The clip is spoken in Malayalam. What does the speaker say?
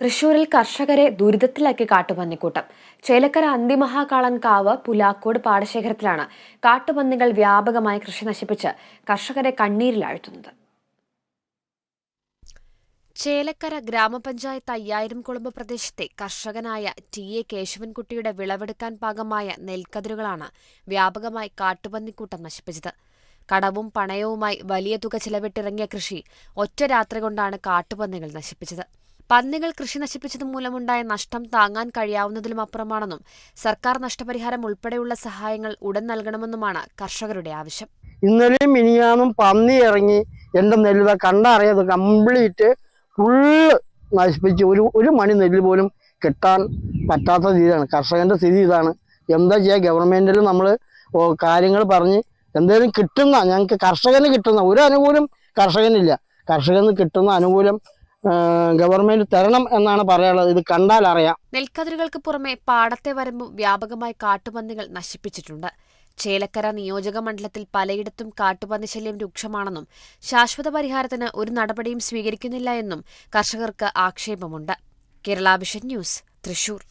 തൃശൂരിൽ കർഷകരെ ദുരിതത്തിലാക്കി കാട്ടുപന്നിക്കൂട്ടം. ചേലക്കര അന്തിമഹാകാളൻ കാവ് പുലാക്കോട് പാടശേഖരത്തിലാണ് കാട്ടുപന്നികൾ വ്യാപകമായി കൃഷി നശിപ്പിച്ച് കർഷകരെ കണ്ണീരിലാഴ്ത്തുന്നത് ചേലക്കര ഗ്രാമപഞ്ചായത്ത് അയ്യായിരം കുളമ്പ് പ്രദേശത്തെ കർഷകനായ ടി എ കേശവൻകുട്ടിയുടെ വിളവെടുക്കാൻ പാകമായ നെൽക്കതിരുകളാണ് വ്യാപകമായി കാട്ടുപന്നിക്കൂട്ടം നശിപ്പിച്ചത്. കടവും പണയവുമായി വലിയ തുക ചിലവിട്ടിറങ്ങിയ കൃഷി ഒറ്റ രാത്രി കൊണ്ടാണ് കാട്ടുപന്നികൾ നശിപ്പിച്ചത്. പന്നികൾ കൃഷി നശിപ്പിച്ചത് മൂലമുണ്ടായ നഷ്ടം താങ്ങാൻ കഴിയാവുന്നതിലും അപ്പുറമാണെന്നും സർക്കാർ നഷ്ടപരിഹാരം ഉൾപ്പെടെയുള്ള സഹായങ്ങൾ ഉടൻ നൽകണമെന്നുമാണ് കർഷകരുടെ ആവശ്യം. ഇന്നലെയും ഇനിയാണും പന്നി ഇറങ്ങി എന്റെ നെല്ല് കണ്ടറിയത് കംപ്ലീറ്റ് ഫുള്ള് നശിപ്പിച്ച് ഒരു ഒരു മണി നെല്ല് പോലും കിട്ടാൻ പറ്റാത്ത രീതിയാണ്. കർഷകന്റെ സ്ഥിതി ഇതാണ്. എന്താ ചെയ്യുക ഗവൺമെന്റിൽ നമ്മൾ കാര്യങ്ങൾ പറഞ്ഞ് എന്തെങ്കിലും കിട്ടുന്ന ഞങ്ങൾക്ക് കർഷകന് കിട്ടുന്ന ഒരു അനുകൂലം കർഷകനില്ല. കർഷകന് കിട്ടുന്ന അനുകൂലം ഗവൺമെന്റ് തരണം എന്നാണ് പറയാനുള്ളത്. ഇത് കണ്ടാൽ അറിയാം. നെൽക്കതിരുകൾക്ക് പുറമെ പാടത്തെ വരമ്പും വ്യാപകമായി കാട്ടുപന്നികൾ നശിപ്പിച്ചിട്ടുണ്ട്. ചേലക്കര നിയോജക മണ്ഡലത്തിൽ പലയിടത്തും കാട്ടുപന്നി ശല്യം രൂക്ഷമാണെന്നും ശാശ്വത പരിഹാരത്തിന് ഒരു നടപടിയും സ്വീകരിക്കുന്നില്ല എന്നും കർഷകർക്ക് ആക്ഷേപമുണ്ട്. Kerala vision news Thrissur.